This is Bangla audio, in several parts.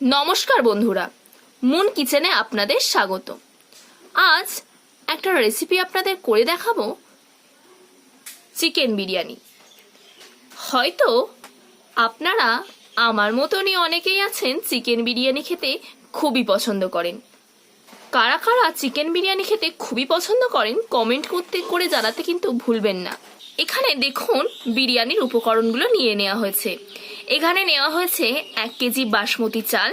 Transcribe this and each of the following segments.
নমস্কার বন্ধুরা, মুন কিচেনে আপনাদের স্বাগত। আজ একটা রেসিপি আপনাদের করে দেখাবো, চিকেন বিরিয়ানি। হয়তো আপনারা আমার মতনই অনেকেই আছেন চিকেন বিরিয়ানি খেতে খুবই পছন্দ করেন। কারা কারা চিকেন বিরিয়ানি খেতে খুবই পছন্দ করেন কমেন্ট করতে, করে জানাতে কিন্তু ভুলবেন না। এখানে দেখুন বিরিয়ানির উপকরণগুলো নিয়ে নেওয়া হয়েছে। এখানে নেওয়া হয়েছে এক কেজি বাসমতি চাল,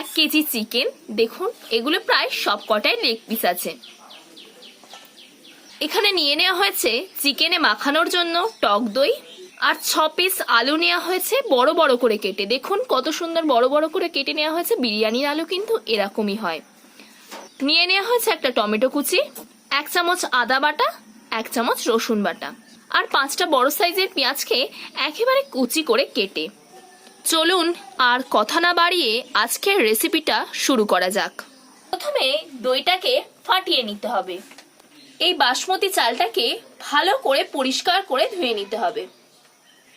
এক কেজি চিকেন। দেখুন, এগুলো প্রায় সব কটাই লেগ পিস আছে। এখানে নিয়ে নেওয়া হয়েছে চিকেনে মাখানোর জন্য টক দই আর ছ পিস আলু নেওয়া হয়েছে বড় বড় করে কেটে। দেখুন, কত সুন্দর বড় বড় করে কেটে নেওয়া হয়েছে। বিরিয়ানির আলু কিন্তু এরকমই হয়। নিয়ে নেওয়া হয়েছে একটা টমেটো কুচি, এক চামচ আদা বাটা, এক চামচ রসুন বাটা। আর পাঁচটা বড় সাইজের পেঁয়াজকে একেবারে কুচি করে কেটে। চলুন আর কথা না বাড়িয়ে আজকের রেসিপিটা শুরু করা যাক। প্রথমে দইটাকে ফাটিয়ে নিতে হবে। এই বাসমতি চালটাকে ভালো করে পরিষ্কার করে ধুয়ে নিতে হবে।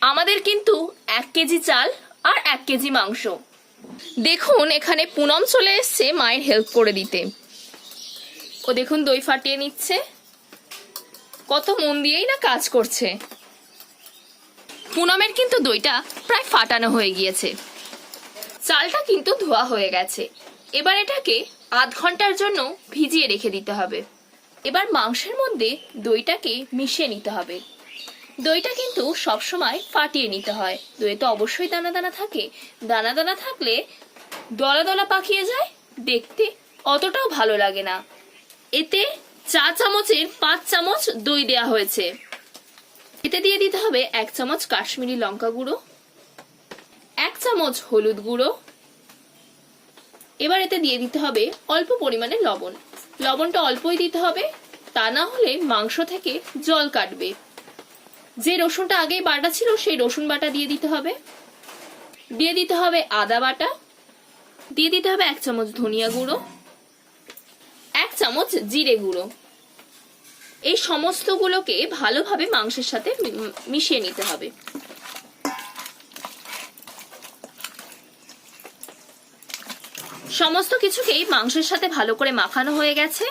আমাদের কিন্তু এক কেজি চাল আর এক কেজি মাংস। দেখুন, এখানে পুনম চলে এসছে মায়ের হেল্প করে দিতে। ও দেখুন, দই ফাটিয়ে নিচ্ছে। কত মন দিয়েই না কাজ করছে। পুনমের কিন্তু দইটা প্রায় ফাটানো হয়ে গিয়েছে। চালটা কিন্তু ধোয়া হয়ে গেছে। এবার এটাকে আধ ঘণ্টার জন্য ভিজিয়ে রেখে দিতে হবে। এবার মাংসের মধ্যে দইটাকে মিশিয়ে নিতে হবে। দইটা কিন্তু সবসময় ফাটিয়ে নিতে হয়। দইয়ে তো অবশ্যই দানা দানা থাকে। দানা দানা থাকলে দলা দলা পাকিয়ে যায়। দেখতে অতটাও ভালো লাগে না। এতে চা চামচের পাঁচ চামচ দই দেয়া হয়েছে। এতে দিয়ে দিতে হবে এক চামচ কাশ্মীরি লঙ্কা গুঁড়ো। চামচ হলুদ গুঁড়ো। এবার এতে দিয়ে দিতে হবে অল্প পরিমাণে লবণ। লবণটা অল্পই দিতে হবে, তা না হলে মাংস থেকে জল কাটবে। যে রসুনটা আগেই বাটা ছিল, সেই রসুন বাটা দিয়ে দিতে হবে। দিয়ে দিতে হবে আদা বাটা। দিয়ে দিতে হবে এক চামচ ধনিয়া গুঁড়ো, এক চামচ জিরে গুঁড়ো। এই সমস্তগুলোকে ভালোভাবে মাংসের সাথে মিশিয়ে নিতে হবে। সমস্ত কিছুকেই মাংসের সাথে ভালো করে মাখানো হয়ে গেছে।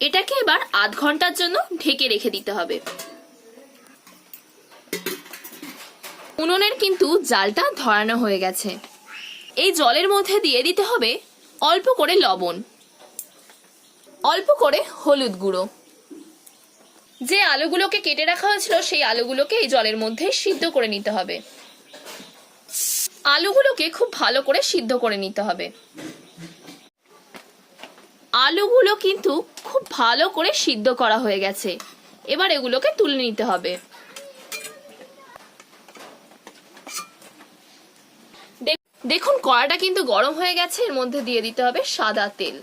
এটাকে এবার আধ ঘণ্টার জন্য ঢেকে রেখে দিতে হবে। উনুনের কিন্তু জালটা ধরানো হয়ে গেছে। এই জলের মধ্যে দিয়ে দিতে হবে অল্প করে লবণ। অল্প করে হলুদ গুঁড়ো। যে আলুগুলোকে কেটে রাখা হয়েছিল, সেই আলুগুলোকে এই জলের মধ্যে সিদ্ধ করে নিতে হবে। আলুগুলোকে খুব ভালো করে সিদ্ধ করে নিতে হবে। আলুগুলো কিন্তু খুব ভালো করে সিদ্ধ করা হয়ে গেছে। এবার এগুলোকে তুলে নিতে হবে। দেখ- দেখুন, কড়াটা কিন্তু গরম হয়ে গেছে, এর মধ্যে দিয়ে দিতে হবে সাদা তেল।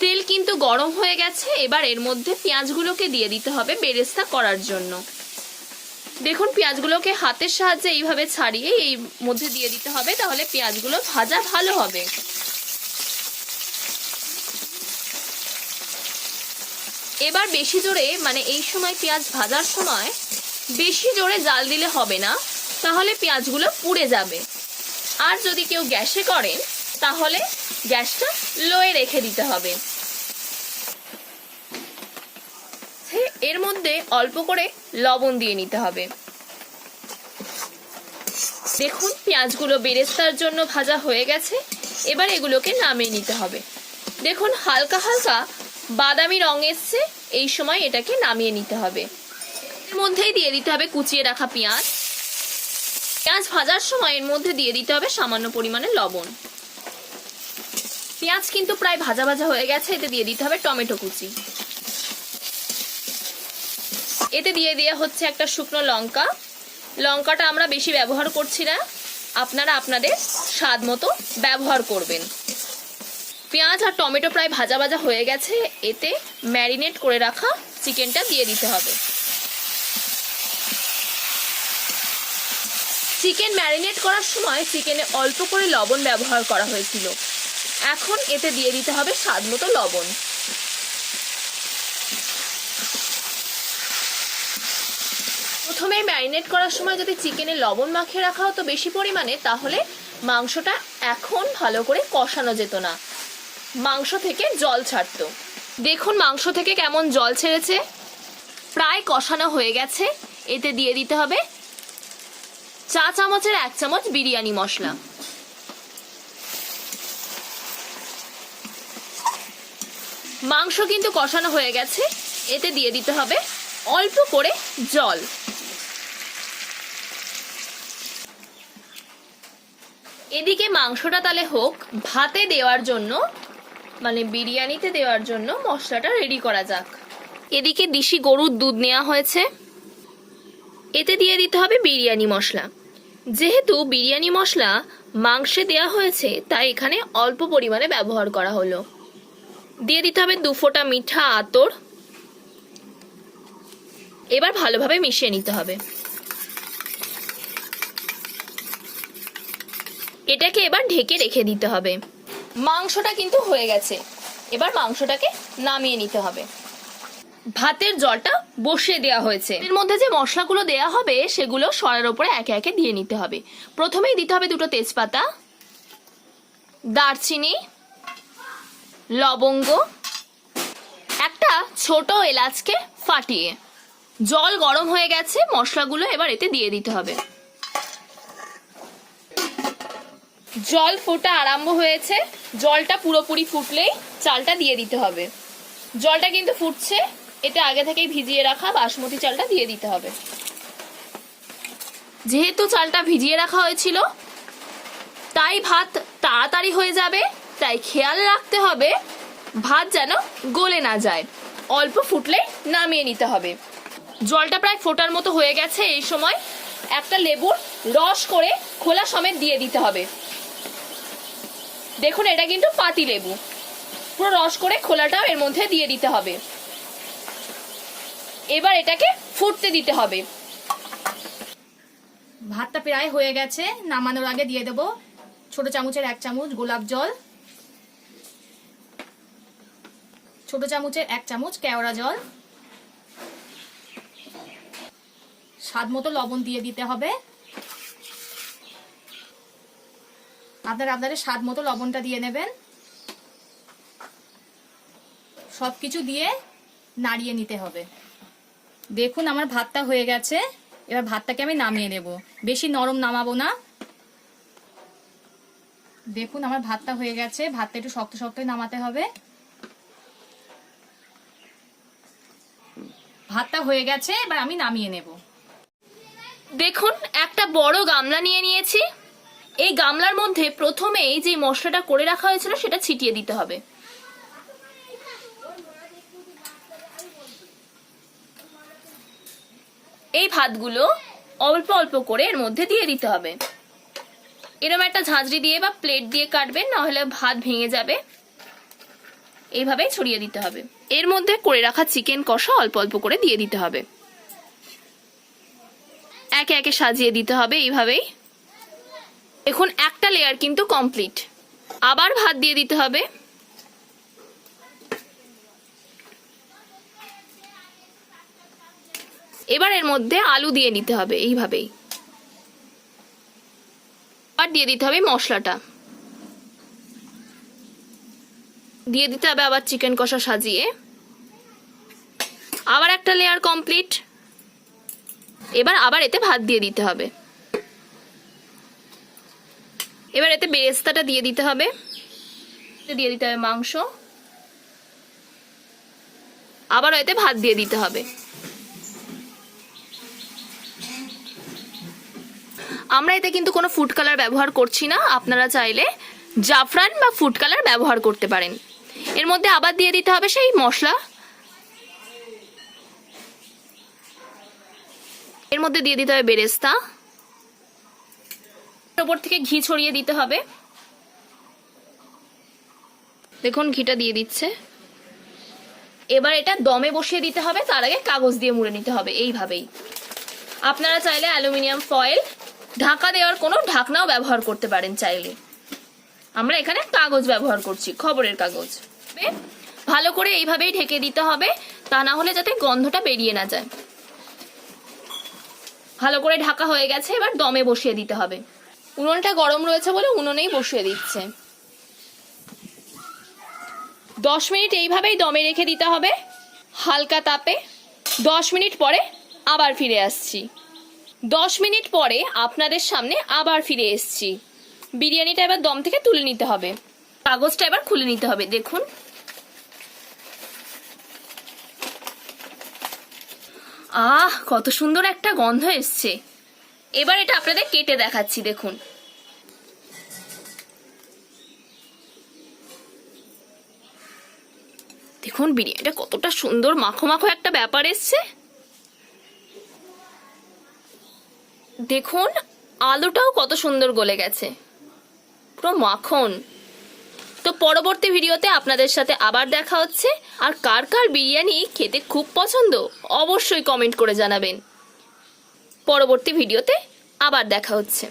তেল কিন্তু গরম হয়ে গেছে, এবার এর মধ্যে পেঁয়াজগুলোকে দিয়ে দিতে হবে বেরেস্তা করার জন্য। দেখুন, পেঁয়াজগুলোকে হাতের সাহায্যে এইভাবে ছাড়িয়ে এই মধ্যে দিয়ে দিতে হবে, তাহলে পেঁয়াজগুলো ভাজা ভালো হবে। এবার বেশি জোরে মানে এই সময় পেঁয়াজ ভাজার সময় বেশি জোরে জাল দিলে হবে না, তাহলে পেঁয়াজগুলো পুড়ে যাবে। আর যদি কেউ গ্যাসে করেন, তাহলে গ্যাসটা লোয়ে রেখে দিতে হবে। এর মধ্যে অল্প করে লবণ দিয়ে নিতে হবে। দেখুন, পেঁয়াজগুলো বেরেস্তার জন্য ভাজা হয়ে গেছে, এবার এগুলোকে নামিয়ে নিতে হবে। দেখুন, হালকা হালকা বাদামি রং এসছে, এই সময় এটাকে নামিয়ে নিতে হবে। এর মধ্যেই দিয়ে দিতে হবে কুচিয়ে রাখা পেঁয়াজ। পেঁয়াজ ভাজার সময় এর মধ্যে দিয়ে দিতে হবে সামান্য পরিমাণে লবণ। পেঁয়াজ কিন্তু প্রায় ভাজা ভাজা হয়ে গেছে, এতে দিয়ে দিতে হবে টমেটো কুচি। এতে দিয়ে দেওয়া হচ্ছে একটা শুকনো লঙ্কা। লঙ্কাটা আমরা বেশি ব্যবহার করছি না। আপনারা আপনাদের স্বাদ মতো ব্যবহার করবেন। পেঁয়াজ আর টমেটো প্রায় ভাজা ভাজা হয়ে গেছে, এতে ম্যারিনেট করে রাখা চিকেনটা দিয়ে দিতে হবে। চিকেন ম্যারিনেট করার সময় চিকেনে অল্প করে লবণ ব্যবহার করা হয়েছিল। এখন এতে দিয়ে দিতে হবে স্বাদ মতো লবণ। প্রথমে ম্যারিনেট করার সময় যদি চিকেনে লবণ মাখিয়ে রাখা হতো বেশি পরিমাণে, তাহলে মাংসটা এখন ভালো করে কষানো যেত না। মাংস থেকে জল ছাড়তো। দেখুন মাংস থেকে কেমন জল ছেড়েছে। প্রায় কষানো হয়ে গেছে। এতে দিয়ে দিতে হবে চা চামচের এক চামচ বিরিয়ানি মশলা। মাংস কিন্তু কষানো হয়ে গেছে। এতে দিয়ে দিতে হবে অল্প করে জল। এদিকে মাংসটা তাহলে হোক, ভাতে দেওয়ার জন্য মানে বিরিয়ানিতে দেওয়ার জন্য মশলাটা রেডি করা যাক। এদিকে দিশি গরুর দুধ নেওয়া হয়েছে। এতে দিয়ে দিতে হবে বিরিয়ানি মশলা। যেহেতু বিরিয়ানি মশলা মাংসে দেওয়া হয়েছে, তাই এখানে অল্প পরিমাণে ব্যবহার করা হলো। দিয়ে দিতে হবে দু ফোঁটা মিঠা আতর। এবার ভালোভাবে মিশিয়ে নিতে হবে। এটাকে এবার ঢেকে রেখে দিতে হবে। মাংসটা কিন্তু হয়ে গেছে। এবার মাংসটাকে নামিয়ে নিতে হবে। ভাতের জলটা বসিয়ে দেওয়া হয়েছে। এর মধ্যে যে মশলাগুলো দেওয়া হবে, সেগুলো সরের ওপরে একে একে দিয়ে নিতে হবে। প্রথমেই দিতে হবে দুটো তেজপাতা, দারচিনি, লবঙ্গ, একটা ছোট এলাচকে ফাটিয়ে। জল গরম হয়ে গেছে, মশলাগুলো এবার এতে দিয়ে দিতে হবে। জল ফোটা আরম্ভ হয়েছে। জলটা পুরোপুরি ফুটলেই চালটা দিয়ে দিতে হবে। জলটা কিন্তু ফুটছে, এতে আগে থেকেই ভিজিয়ে রাখা বাসমতি চালটা দিয়ে দিতে হবে। যেহেতু চালটা ভিজিয়ে রাখা হয়েছিল, তাই ভাত তাড়াতাড়ি হয়ে যাবে, তাই খেয়াল রাখতে হবে, ভাত যেন গলে না যায়। অল্প ফুটলে নামিয়ে নিতে হবে। জলটা প্রায় ফোটার মতো হয়ে গেছে এই সময়। একটা লেবুর রস করে খোলা সমেত দিয়ে দিতে হবে। দেখুন, এটা কিন্তু পাতি লেবু। পুরো রস করে খোলাটাও এর মধ্যে দিয়ে দিতে হবে। এবার এটাকে ফুটতে দিতে হবে। ভাতটা প্রায় হয়ে গেছে। নামানোর আগে দিয়ে দেব ছোট চামচের এক চামচ গোলাপ জল। ছোট চামচের এক চামচ কেওড়া জল। স্বাদ মতো লবণ দিয়ে দিতে হবে। আপনার আপনাদের স্বাদ মতো লবণটা দিয়ে নেবেন। সব কিছু দিয়ে নাড়িয়ে নিতে হবে। দেখুন আমার ভাতটা হয়ে গেছে। এবার ভাতটাকে আমি নামিয়ে নেব। বেশি নরম নামাবো না। দেখুন আমার ভাতটা হয়ে গেছে। ভাতটা একটু শক্ত শক্তই নামাতে হবে। ভাতটা হয়ে গেছে, এবার আমি নামিয়ে নেব। দেখুন, একটা বড় গামলা নিয়ে নিয়েছি। এই গামলার মধ্যে প্রথমেই যে মশলাটা করে রাখা হয়েছিল সেটা ছিটিয়ে দিতে হবে। এই ভাতগুলো অল্প অল্প করে এর মধ্যে দিয়ে দিতে হবে। এরকম একটা ঝাঁঝরি দিয়ে বা প্লেট দিয়ে কাটবেন না হলে ভাত ভেঙে যাবে। এইভাবেই ছড়িয়ে দিতে হবে। এর মধ্যে করে রাখা চিকেন কষা অল্প অল্প করে দিয়ে দিতে হবে। একে একে সাজিয়ে দিতে হবে এইভাবেই। এখন একটা লেয়ার কিন্তু কমপ্লিট আবার ভাত দিয়ে দিতে হবে। এবার এর মধ্যে আলু দিয়ে নিতে হবে এইভাবেই। আর দিয়ে দিতে হবে মশলাটা। দিয়ে দিতে হবে আবার চিকেন কষা সাজিয়ে। আবার একটা লেয়ার কমপ্লিট এবার আবার এতে ভাত দিয়ে দিতে হবে। এবার এতে বেরেস্তাটা দিয়ে দিতে হবে। দিয়ে দিতে হবে মাংস। আবার এতে ভাত দিয়ে দিতে হবে। আমরা এতে কিন্তু কোনো ফুড কালার ব্যবহার করছি না। আপনারা চাইলে জাফরান বা ফুড কালার ব্যবহার করতে পারেন। এর মধ্যে আবার দিয়ে দিতে হবে সেই মশলা। এর মধ্যে দিয়ে দিতে হবে বেরেস্তা। ওপর থেকে ঘি ছড়িয়ে দিতে হবে। দেখুন, ঘিটা দিয়ে দিচ্ছে। এবার এটা দমে বসিয়ে দিতে হবে, তার আগে কাগজ দিয়ে মুড়ে নিতে হবে, এইভাবেই। আপনারা চাইলে অ্যালুমিনিয়াম ফয়েল, ঢাকা দেওয়ার কোনো ঢাকনাও ব্যবহার করতে পারেন চাইলে। আমরা এখানে কাগজ ব্যবহার করছি, খবরের কাগজ। ভালো করে এইভাবেই ঢেকে দিতে হবে, তা না হলে যাতে গন্ধটা বেরিয়ে না যায়। ভালো করে ঢাকা হয়ে গেছে, এবার দমে বসিয়ে দিতে হবে। উনুনটা গরম রয়েছে বলে উনুনেই বসিয়ে দিচ্ছে। দশ মিনিট এইভাবেই দমে রেখে দিতে হবে। হালকা তাপে। দশ মিনিট পরে আবার ফিরে আসছি। দশ মিনিট পরে আপনাদের সামনে আবার ফিরে এসছি। বিরিয়ানিটা এবার দম থেকে তুলে নিতে হবে। কাগজটা এবার খুলে নিতে হবে, দেখুন। আহ, কত সুন্দর একটা গন্ধ এসছে। এবার এটা আপনাদের কেটে দেখাচ্ছি, দেখুন। দেখুন, বিরিয়ানিটা কতটা সুন্দর, মাখো মাখো একটা ব্যাপার এসছে। দেখুন, আলুটাও কত সুন্দর গলে গেছে। পুরো মাখন। তো পরবর্তী ভিডিওতে আপনাদের সাথে আবার দেখা হচ্ছে। আর কার কার বিরিয়ানি খেতে খুব পছন্দ, অবশ্যই কমেন্ট করে জানাবেন। পরবর্তী ভিডিওতে আবার দেখা হচ্ছে।